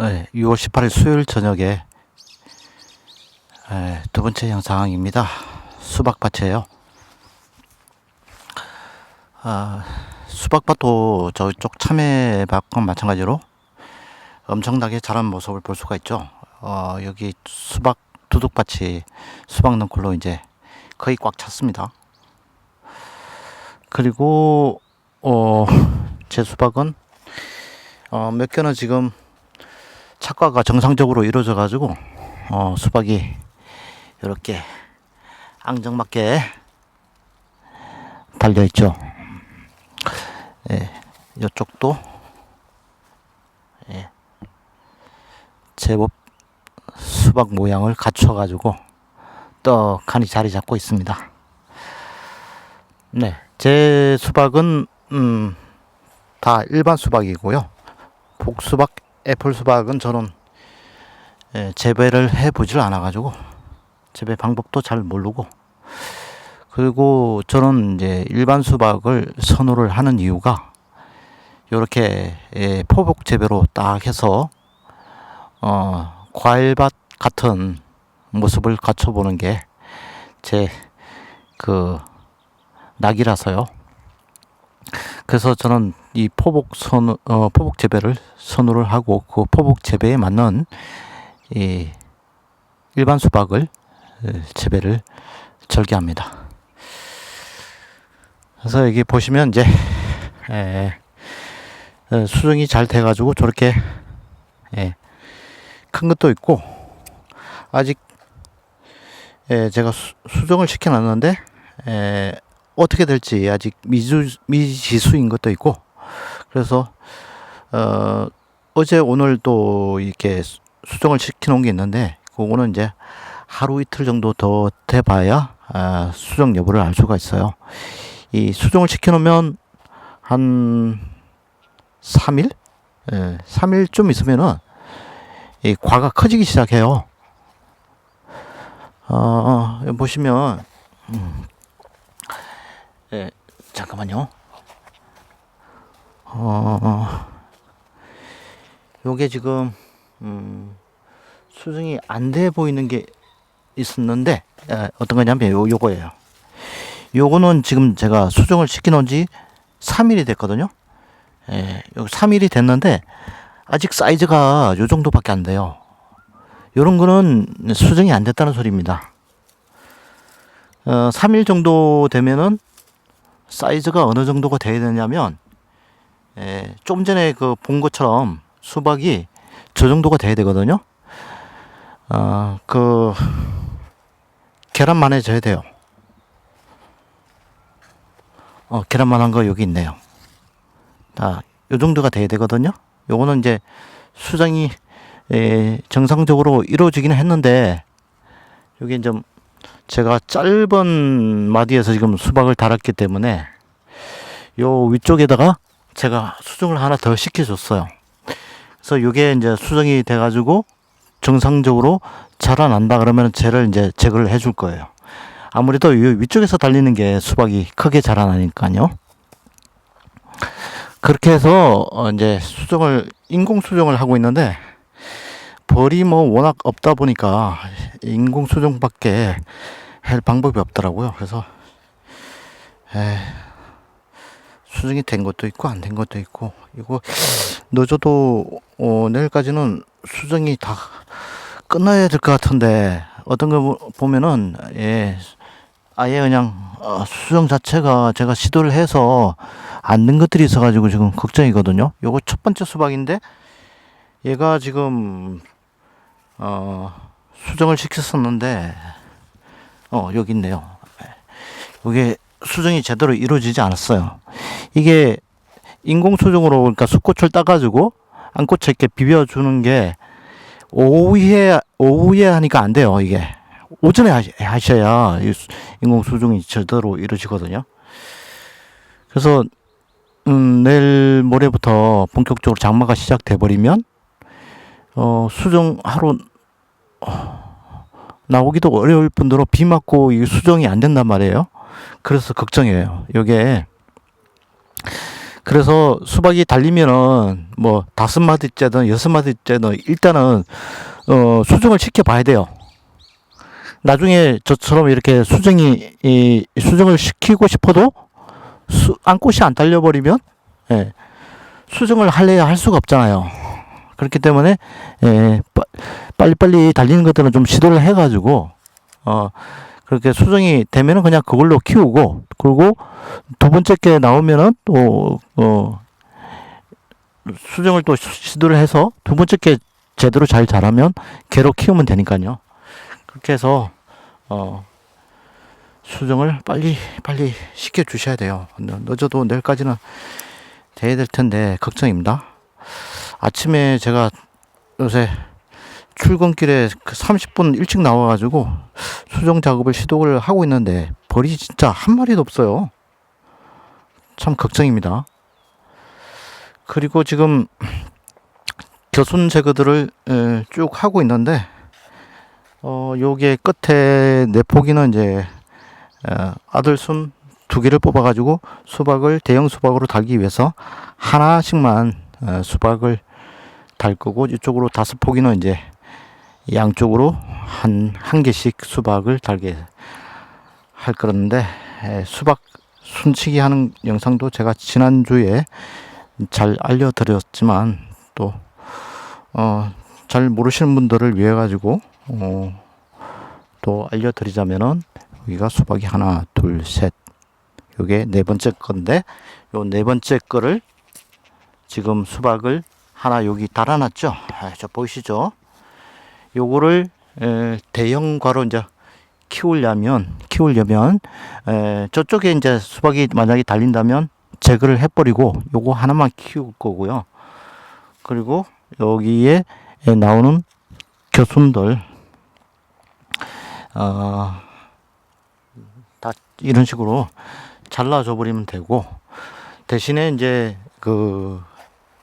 네, 6월 18일 수요일 저녁에 에, 두 번째 영상입니다. 수박밭이에요. 아, 수박밭도 저쪽 참외밭과 마찬가지로 엄청나게 자란 모습을 볼 수가 있죠. 어, 여기 수박 두둑밭이 수박 넝쿨로 이제 거의 꽉 찼습니다. 그리고 어, 제 수박은 어, 몇 개는 지금 착과가 정상적으로 이루어져 가지고 어, 수박이 이렇게 앙정맞게 달려 있죠. 예, 이쪽도 예, 제법 수박 모양을 갖춰 가지고 떡하니 자리 잡고 있습니다. 네, 제 수박은 음, 다 일반 수박이고요. 복수박, 애플 수박은 저는 예, 재배를 해보질 않아가지고 재배 방법도 잘 모르고 그리고 저는 이제 일반 수박을 선호를 하는 이유가 이렇게 예, 포복 재배로 딱 해서 어, 과일밭 같은 모습을 갖춰보는 게 제 그 낙이라서요. 그래서 저는 이 포복 선 어, 포복 재배를 선호를 하고 그 포복 재배에 맞는 이 일반 수박을 에, 재배를 절개합니다. 그래서 여기 보시면 이제 에, 에, 수정이 잘 돼가지고 저렇게 예, 큰 것도 있고 아직 에, 제가 수, 수정을 시켜놨는데 에, 어떻게 될지 아직 미주, 미지수인 것도 있고 그래서 어, 어제 오늘 또 이렇게 수- 수정을 시켜놓은 게 있는데 그거는 이제 하루 이틀 정도 더 돼봐야 아, 수정 여부를 알 수가 있어요. 이 수정을 시켜놓으면 한 3일? 예, 3일쯤 있으면은 이 과가 커지기 시작해요. 어, 어, 보시면 음, 예, 잠깐만요. 어, 어, 요게 지금 음, 수정이 안 돼 보이는 게 있었는데 에, 어떤 거냐면 요 요거예요. 요거는 지금 제가 수정을 시켜 놓은 지 3일이 됐거든요. 예, 여기 3일이 됐는데 아직 사이즈가 요 정도밖에 안 돼요. 요런 거는 수정이 안 됐다는 소리입니다. 어, 3일 정도 되면은 사이즈가 어느 정도가 돼야 되냐면 예, 좀 전에 그 본 것처럼 수박이 저 정도가 돼야 되거든요. 어, 그 계란만해져야 돼요. 어, 계란만 한 거 여기 있네요. 다, 요 정도가 돼야 되거든요. 요거는 이제 수정이 에, 정상적으로 이루어지기는 했는데 여기 좀 제가 짧은 마디에서 지금 수박을 달았기 때문에 요 위쪽에다가 제가 수정을 하나 더 시켜줬어요. 그래서 요게 이제 수정이 돼가지고 정상적으로 자라난다 그러면 쟤를 이제 제거를 해줄 거예요. 아무래도 이 위쪽에서 달리는 게 수박이 크게 자라나니까요. 그렇게 해서 어 이제 수정을 인공 수정을 하고 있는데 벌이 뭐 워낙 없다 보니까 인공 수정밖에 할 방법이 없더라고요. 그래서 에 수정이 된 것도 있고 안 된 것도 있고 이거 늦어도 어, 내일까지는 수정이 다 끝나야 될 것 같은데 어떤 거 보- 보면은 예 아예 그냥 어, 수정 자체가 제가 시도를 해서 안 된 것들이 있어가지고 지금 걱정이거든요. 요거 첫 번째 수박인데 얘가 지금 어 수정을 시켰었는데 어 여기 있네요. 이게 수정이 제대로 이루어지지 않았어요. 이게 인공 수정으로 그러니까 숯꽃을 따가지고 안꽃에 이렇게 비벼주는 게 오후에 오후에 하니까 안 돼요 이게 오전에 하셔야 인공 수정이 제대로 이루어지거든요. 그래서 음, 내일 모레부터 본격적으로 장마가 시작돼 버리면 어, 수정 하루 어, 나오기도 어려울 뿐더러 비 맞고 이 수정이 안 된단 말이에요. 그래서 걱정이에요. 요게 그래서 수박이 달리면은 뭐 다섯 마디째든 여섯 마디째든 일단은 어 수정을 시켜 봐야 돼요. 나중에 저처럼 이렇게 수정이 이 수정을 시키고 싶어도 수, 안꽃이 안 달려버리면 예, 수정을 할래야 할 수가 없잖아요. 그렇기 때문에 예, 빠- 빨리빨리 달리는 것들은 좀 시도를 해가지고 어 그렇게 수정이 되면은 그냥 그걸로 키우고 그리고 두 번째 게 나오면은 또 어 수정을 또 시- 시도를 해서 두 번째 게 제대로 잘 자라면 개로 키우면 되니까요. 그렇게 해서 어 수정을 빨리 빨리 시켜 주셔야 돼요. 늦- 늦어도 내일까지는 돼야 될 텐데 걱정입니다. 아침에 제가 요새 출근길에 그 30분 일찍 나와가지고 수정 작업을 시도를 하고 있는데 벌이 진짜 한 마리도 없어요. 참 걱정입니다. 그리고 지금 겨순 제거들을 에, 쭉 하고 있는데 어 요게 끝에 네 포기는 이제 어, 아들순 두 개를 뽑아 가지고 수박을 대형 수박으로 달기 위해서 하나씩만 어, 수박을 달 거고 이쪽으로 다섯 포기는 이제 양쪽으로 한, 한 개씩 수박을 달게 할 에, 수박 순치기 하는 영상도 제가 지난주에 잘 알려드렸지만 또 어, 잘 모르시는 분들을 위해 가지고 어, 또 알려드리자면은 여기가 수박이 하나 둘 셋. 요게 네 번째 건데 요 네 번째 거를 지금 수박을 하나 여기 달아놨죠? 아, 저 보이시죠? 요거를 에, 대형과로 이제 키우려면 키우려면 에, 저쪽에 이제 수박이 만약에 달린다면 제거를 해버리고 요거 하나만 키울 거고요. 그리고 여기에 나오는 교순들 어, 다 이런 식으로 잘라줘 버리면 되고 대신에 이제 그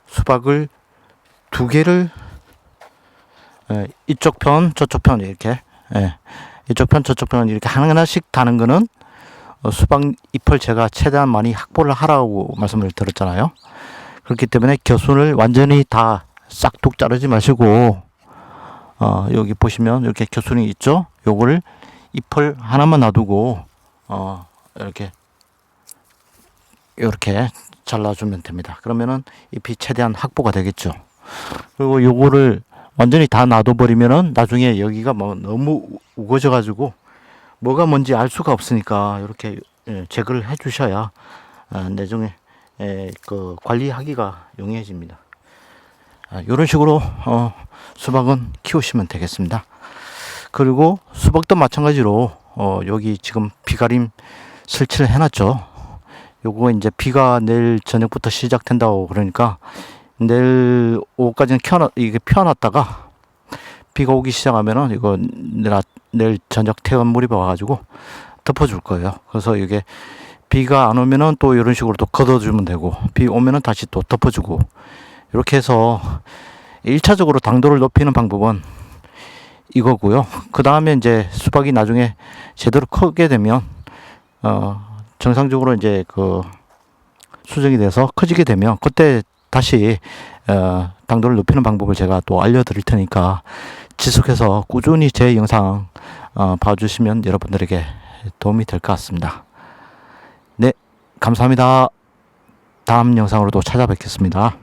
수박을 두 개를 예, 이쪽 편 저쪽 편 이렇게 예, 이쪽 편 저쪽 편 이렇게 하나하나씩 다는 거는 어, 수박 잎을 제가 최대한 많이 확보를 하라고 말씀을 드렸잖아요. 그렇기 때문에 겨순을 완전히 다 싹둑 자르지 마시고 어, 여기 보시면 이렇게 겨순이 있죠. 요거를 잎을 하나만 놔두고 어, 이렇게 이렇게 잘라주면 됩니다. 그러면은 잎이 최대한 확보가 되겠죠. 그리고 요거를 완전히 다 놔둬버리면은 나중에 여기가 뭐 너무 우거져 가지고 뭐가 뭔지 알 수가 없으니까 이렇게 예, 제거를 해 주셔야 아, 나중에 예, 그 관리하기가 용이해집니다. 아, 이런 식으로 어, 수박은 키우시면 되겠습니다. 그리고 수박도 마찬가지로 어, 여기 지금 비가림 설치를 해놨죠. 요거 이제 비가 내일 저녁부터 시작된다고 그러니까 내일 오후까지는 켜놔 이게 펴놨다가 비가 오기 시작하면은 이거 내일, 아- 내일 저녁 태연 물이 와가지고 덮어줄 거예요. 그래서 이게 비가 안 오면은 또 이런 식으로 또 걷어주면 되고 비 오면은 다시 또 덮어주고 이렇게 해서 1차적으로 당도를 높이는 방법은 이거고요. 그 다음에 이제 수박이 나중에 제대로 크게 되면 어 정상적으로 이제 그 수정이 돼서 커지게 되면 그때 다시 어 당도를 높이는 방법을 제가 또 알려드릴 테니까 지속해서 꾸준히 제 영상 어 봐주시면 여러분들에게 도움이 될 것 같습니다. 네, 감사합니다. 다음 영상으로 또 찾아뵙겠습니다.